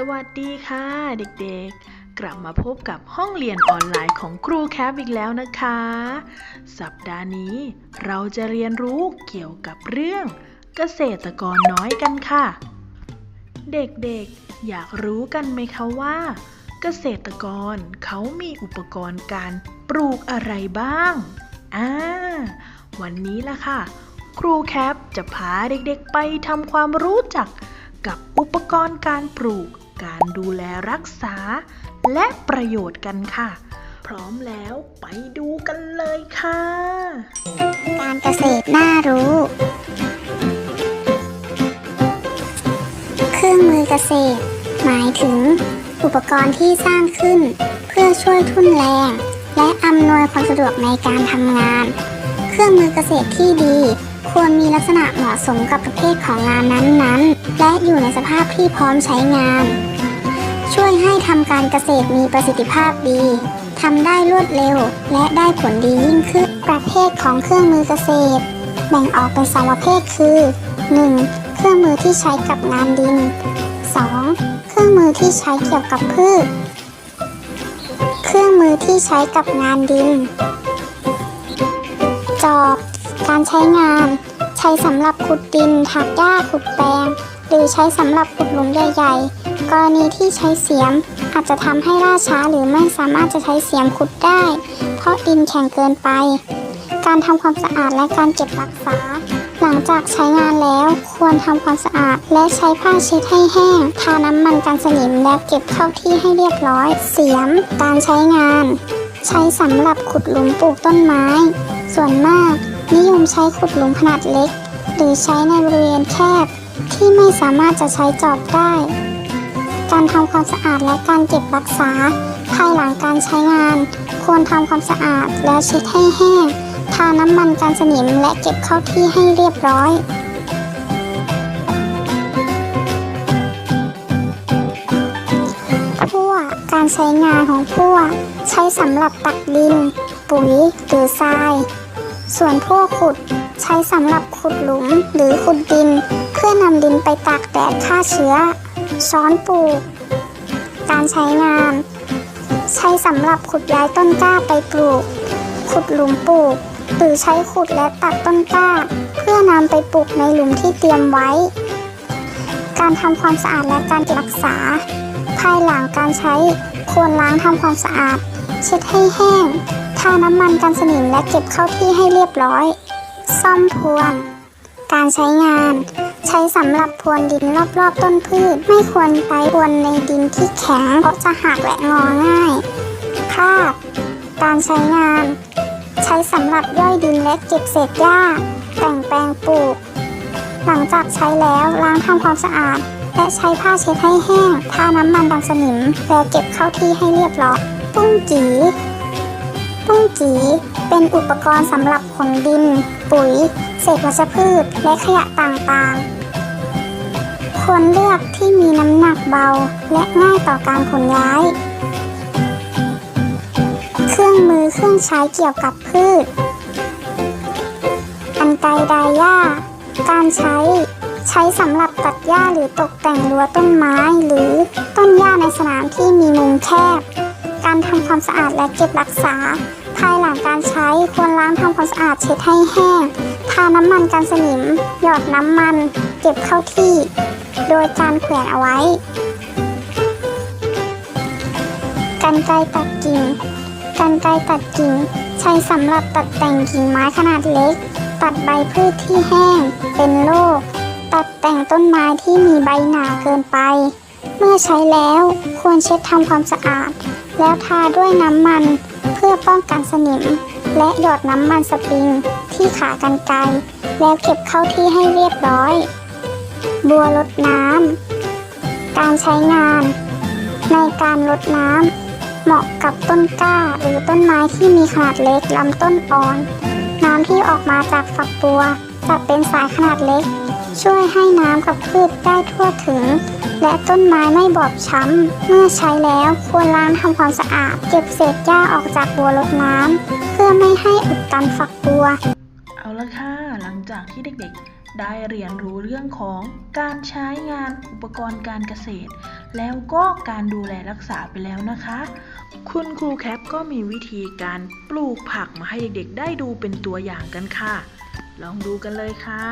สวัสดีค่ะ เด็กๆ กลับมาพบกับห้องเรียนออนไลน์ของครูแคปอีกแล้วนะคะ สัปดาห์นี้เราจะเรียนรู้เกี่ยวกับเรื่องเกษตรกรน้อยกันค่ะ เด็กๆ อยากรู้กันไหมคะว่า เกษตรกรเขามีอุปกรณ์การปลูกอะไรบ้าง อ่า วันนี้ล่ะค่ะ ครูแคปจะพาเด็กๆไปทำความรู้จักกับอุปกรณ์การปลูก การดูแลรักษา และประโยชน์กันค่ะ พร้อมแล้วไปดูกันเลยค่ะ การเกษตรน่ารู้ เครื่องมือเกษตร หมายถึง อุปกรณ์ที่สร้างขึ้น เพื่อช่วยทุ่นแรง และอำนวยความสะดวกในการทำงาน เครื่องมือเกษตรที่ดีควรมีลักษณะเหมาะสมกับประเภทของงานนั้นๆ และ อยู่ในสภาพที่พร้อมใช้งาน ช่วยให้ทำการเกษตรมีประสิทธิภาพดีทำได้รวดเร็ว และได้ผลดียิ่งขึ้น ประเภทของเครื่องมือเกษตร แบ่งออกเป็นสองประเภทคือ 1. เครื่องมือที่ใช้กับงานดิน 2. เครื่องมือที่ใช้เกี่ยวกับพืช เครื่องมือที่ใช้กับงานดิน จอบ การใช้งาน ใช้สำหรับขุดดินถักหญ้าขุดแปลง หรือใช้สำหรับขุดหลุมใหญ่ ๆ กรณีที่ใช้เสียมอาจจะทำให้ล่าช้าหรือไม่สามารถจะใช้เสียมขุดได้ เพราะดินแข็งเกินไป การทำความสะอาดและการเก็บรักษา หลังจากใช้งานแล้วควรทำความสะอาด และใช้ผ้าเช็ดให้แห้ง ทาน้ำมันกันสนิมและเก็บเข้าที่ให้เรียบร้อย เสียม การใช้งาน ใช้สำหรับขุดหลุมปลูกต้นไม้ ส่วนมาก นิยมใช้ขุดหลุมขนาดเล็ก หรือใช้ในบริเวณแคบ ที่ไม่สามารถจะใช้จอบได้ การทำความสะอาดและการเก็บรักษา ภายหลังการใช้งาน ควรทำความสะอาดแล้วเช็ดให้แห้ง ทาน้ำมันกันสนิมและเก็บเข้าที่ให้เรียบร้อยพั่วการใช้งานของพั่วใช้สำหรับตักดิน ปุ๋ยหรือทราย ส่วนพั่วขุดใช้สำหรับขุดหลุมหรือขุดดิน พื่อนำดินไปตากแดดฆ่าเชื้อช้อนปลูก การใช้งาน ใช้สำหรับขุดย้ายต้นกล้าไปปลูก ขุดหลุมปลูก หรือใช้ขุดและตัดต้นกล้า เพื่อนำไปปลูกในหลุมที่เตรียมไว้ การทำความสะอาดและการรักษา ภายหลังการใช้ควรล้างทำความสะอาด เช็ดให้แห้ง ทาน้ำมันกันสนิมและเก็บเข้าที่ให้เรียบร้อย ซ่อมพวนการใช้งาน ใช้สำหรับพรวนดินรอบๆต้นพืช ไม่ควรไปพรวนในดินที่แข็งเพราะจะหักและงอง่ายคราบการใช้งาน ใช้สำหรับย่อยดินและเก็บเศษหญ้า แต่งแปลงปลูก หลังจากใช้แล้วล้างทำความสะอาด และใช้ผ้าเช็ดให้แห้งทาน้ำมันดังสนิม และเก็บเข้าที่ให้เรียบร้อยปุ้งจี ปุ้งจีเป็นอุปกรณ์สำหรับขนดิน ปุ๋ย เศษวัชพืช และขยะต่างๆ ควรเลือกที่มีน้ำหนักเบาและง่ายต่อการขนย้าย เครื่องมือเครื่องใช้เกี่ยวกับพืช อันไกรไดหญ้า การใช้ ใช้สำหรับตัดหญ้าหรือตกแต่งรั้วต้นไม้หรือต้นหญ้าในสนามที่มีมุมแคบ การทำความสะอาดและเก็บรักษา ภายหลังการใช้ควรล้างทำความสะอาดเช็ดให้แห้ง ทาน้ำมันกันสนิม หยอดน้ำมัน เก็บเข้าที่ โดยการแขวนเอาไว้ กันไกรตัดกิ่ง กันไกรตัดกิ่ง ใช้สำหรับตัดแต่งกิ่งไม้ขนาดเล็ก ตัดใบพืชที่แห้ง เป็นโรค ตัดแต่งต้นไม้ที่มีใบหนาเกินไป เมื่อใช้แล้วควรเช็ดทำความสะอาด แล้วทาด้วยน้ำมันเพื่อป้องกันสนิม และหยดน้ำมันสปริงที่ขากันไกรแล้วเก็บเข้าที่ให้เรียบร้อย บัวรดน้ำ การใช้งาน ในการรดน้ำ เหมาะกับต้นกล้าหรือต้นไม้ที่มีขนาดเล็กลำต้นอ่อน น้ำที่ออกมาจากฝักบัวจะเป็นสายขนาดเล็ก ช่วยให้น้ำกับพืชได้ทั่วถึง และต้นไม้ไม่บอบช้ำ เมื่อใช้แล้วควรล้างทำความสะอาด เก็บเศษหญ้าออกจากบัวรดน้ำเพื่อไม่ให้อุดตันฝักบัว เอาละค่ะ หลังจากที่เด็กๆ ได้เรียนรู้เรื่องของการใช้งานอุปกรณ์การเกษตร แล้วก็การดูแลรักษาไปแล้วนะคะ คุณครูแคปก็มีวิธีการปลูกผักมาให้เด็กๆ ได้ดูเป็นตัวอย่างกันค่ะ ลองดูกันเลยค่ะ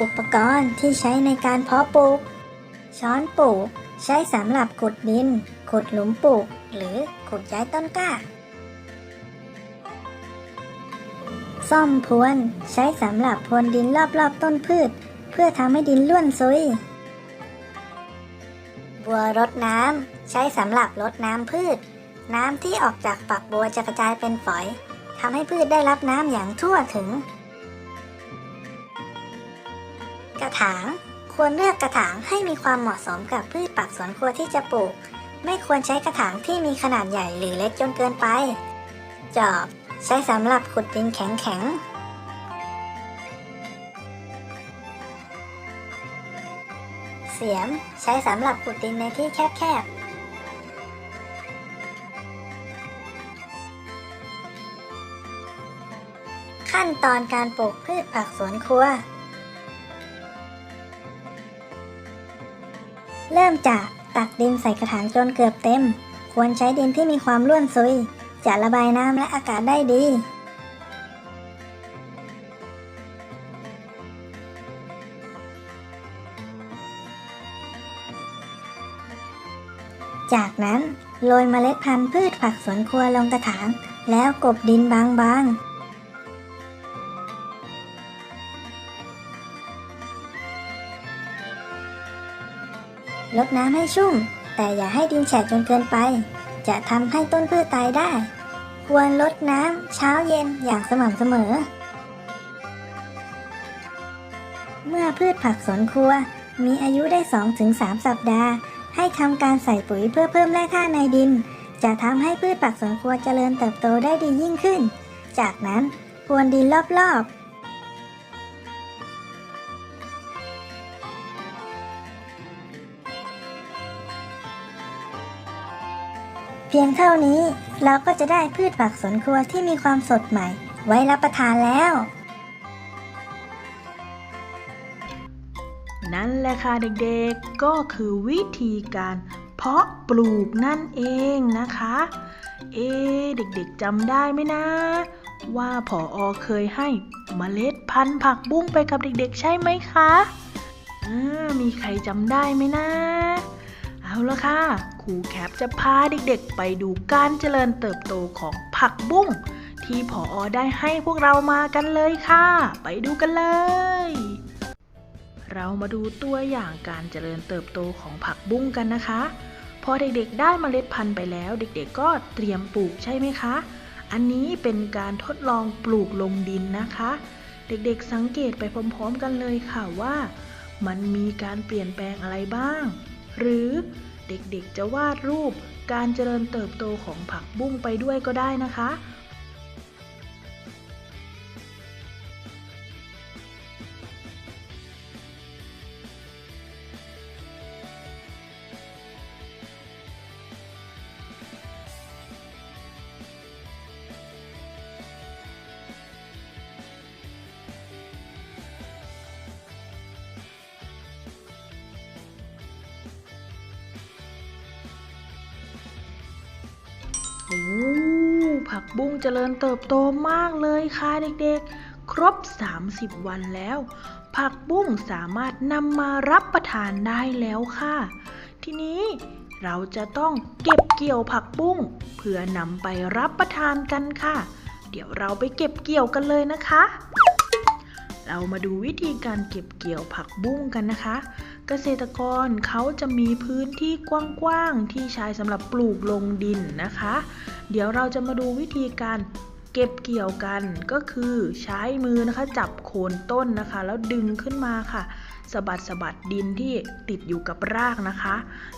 อุปกรณ์ที่ใช้ในการเพาะปลูก ช้อนปลูก ใช้สำหรับขุดดิน ขุดหลุมปลูก หรือขุดย้ายต้นกล้า ซ่อมพรวนใช้สำหรับพรวนดินรอบๆต้นพืช เพื่อทำให้ดินร่วนซุย บัวรดน้ำใช้สำหรับรดน้ำพืช น้ำที่ออกจากฝักบัวจะกระจายเป็นฝอยทำให้พืชได้รับน้ำอย่างทั่วถึง กระถาง ควรเลือกกระถางให้มีความเหมาะสมกับพืชผักสวนครัวที่จะปลูก ไม่ควรใช้กระถางที่มีขนาดใหญ่หรือเล็กจนเกินไป จอบ ใช้สำหรับขุดดินแข็งๆเสียมใช้สำหรับขุดดินในที่แคบๆ ขั้นตอนการปลูกพืชผักสวนครัว เริ่มจากตักดินใส่กระถางจนเกือบเต็ม ควรใช้ดินที่มีความร่วนซุย จะระบายน้ำและอากาศได้ดีจากนั้นโรยเมล็ดพันธุ์พืชผักสวนครัวลงกระถาง แล้วกบดินบางๆ ลดน้ำให้ชุ่ม แต่อย่าให้ดินแฉะจนเกินไป จะทำให้ต้นพืชตายได้ ควรลดน้ำเช้าเย็นอย่างสม่ำเสมอ เมื่อพืชผักสวนครัว มีอายุได้ 2-3 สัปดาห์ ให้ทำการใส่ปุ๋ยเพื่อเพิ่มแร่ธาตุในดิน จะทำให้พืชผักสวนครัวเจริญเติบโตได้ดียิ่งขึ้น จากนั้นพรวนดินรอบๆ เพียงเท่านี้เราก็จะได้พืชผักสวนครัวที่มีความสดใหม่ ไว้รับประทานแล้ว นั่นแหละค่ะเด็กๆ ก็คือวิธีการเพาะปลูกนั่นเองนะคะ เอ๊เด็กๆจำได้ไหมนะ ว่าผออเคยให้เมล็ดพันธุ์ผักบุ้งไปกับเด็กๆ ใช่ไหมคะอ่ามีใครจำได้ไหมนะ เอาละค่ะ ครูแคปจะพาเด็กๆ ไปดูการเจริญเติบโตของผักบุ้งที่ผออได้ให้พวกเรามากันเลยค่ะ ไปดูกันเลย เรามาดูตัวอย่างการเจริญเติบโตของผักบุ้งกันนะคะ พอเด็กๆ ได้เมล็ดพันธุ์ไปแล้ว เด็กๆ ก็เตรียมปลูกใช่ไหมคะ อันนี้เป็นการทดลองปลูกลงดินนะคะ เด็กๆ สังเกตไปพร้อม ๆ กันเลยค่ะว่า มันมีการเปลี่ยนแปลงอะไรบ้าง หรือ เด็กๆจะวาดรูปการเจริญเติบโตของผักบุ้งไปด้วยก็ได้นะคะ โอ้ผักบุ้งเจริญเติบโตมากเลยค่ะเด็กๆ ครบ 30 วันแล้ว ผักบุ้งสามารถนำมารับประทานได้แล้วค่ะ ทีนี้เราจะต้องเก็บเกี่ยวผักบุ้งเพื่อนำไปรับประทานกันค่ะ เดี๋ยวเราไปเก็บเกี่ยวกันเลยนะคะ เรามาดูวิธีการเก็บเกี่ยวผักบุ้งกันนะคะ เกษตรกรเขาจะมีพื้นที่กว้างๆที่ใช้สำหรับปลูกลงดินนะคะ เดี๋ยวเราจะมาดูวิธีการเก็บเกี่ยวกันก็คือใช้มือนะคะจับโคนต้นนะคะ แล้วดึงขึ้นมาค่ะสะบัดสะบัดดินที่ติดอยู่กับรากนะคะ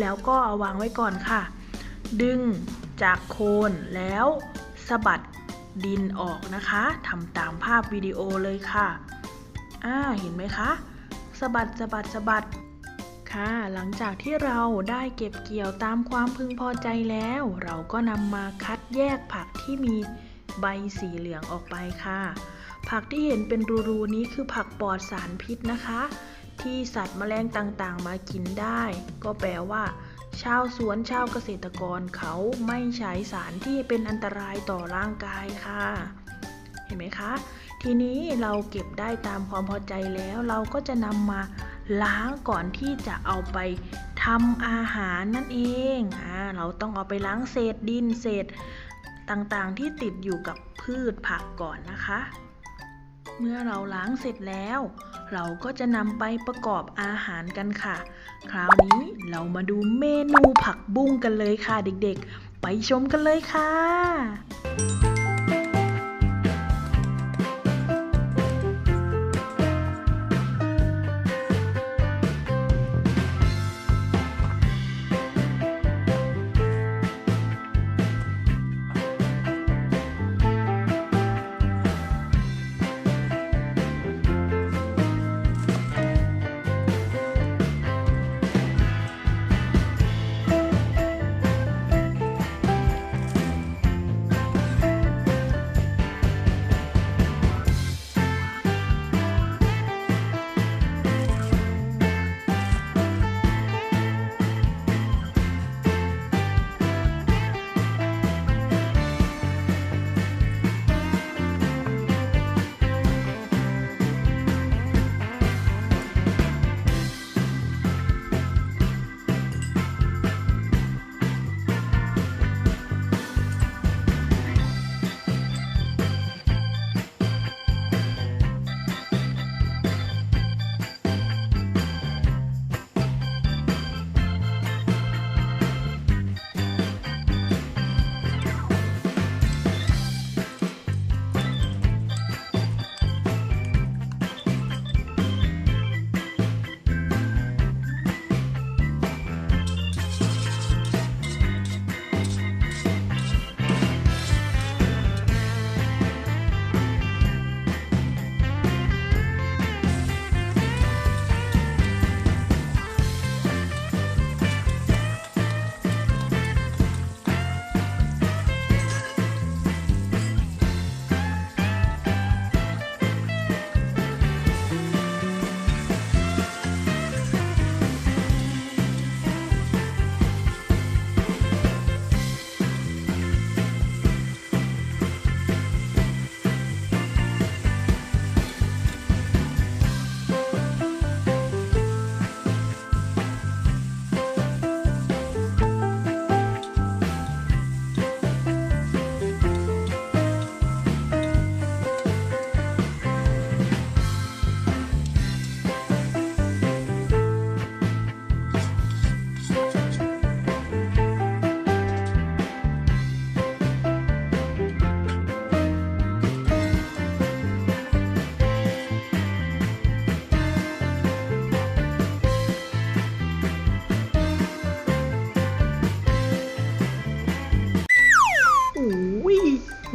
แล้วก็เอาวางไว้ก่อนค่ะ ดึงจากโคนแล้วสะบัดดินออกนะคะทำตามภาพวิดีโอเลยค่ะ อ่าเห็นไหมคะสะบัดสะบัดสะบัดค่ะ หลังจากที่เราได้เก็บเกี่ยวตามความพึงพอใจแล้ว เราก็นำมาคัดแยกผักที่มีใบสีเหลืองออกไปค่ะ ผักที่เห็นเป็นรูๆนี้คือผักปลอดสารพิษนะคะ ที่สัตว์แมลงต่างๆ มากินได้ ก็แปลว่า ชาวสวนชาวเกษตรกรเขาไม่ใช้สารที่เป็นอันตรายต่อร่างกายค่ะ เห็นไหมคะ ทีนี้เราเก็บได้ตามความพอใจแล้ว เราก็จะนำมาล้างก่อนที่จะเอาไปทำอาหารนั่นเองอ่าเราต้องเอาไปล้างเศษดินเศษต่างๆที่ติดอยู่กับพืชผักก่อนนะคะ เมื่อเราล้างเสร็จแล้ว เราก็จะนำไปประกอบอาหารกันค่ะ คราวนี้เรามาดูเมนูผักบุ้งกันเลยค่ะเด็กๆ ไปชมกันเลยค่ะ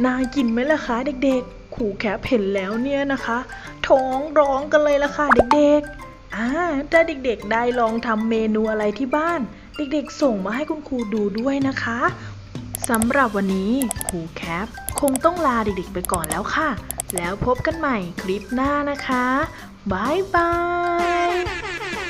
น่ากินไหมล่ะคะเด็กๆขู่แคปเห็นแล้วเนี่ยนะคะ ท้องร้องกันเลยล่ะค่ะเด็กๆอ่าถ้าเด็กๆได้ลองทำเมนูอะไรที่บ้าน เด็กๆส่งมาให้คุณครูดูด้วยนะคะสำหรับวันนี้ครูแคปคงต้องลาเด็กๆไปก่อนแล้วค่ะ แล้วพบกันใหม่คลิปหน้านะคะบายบาย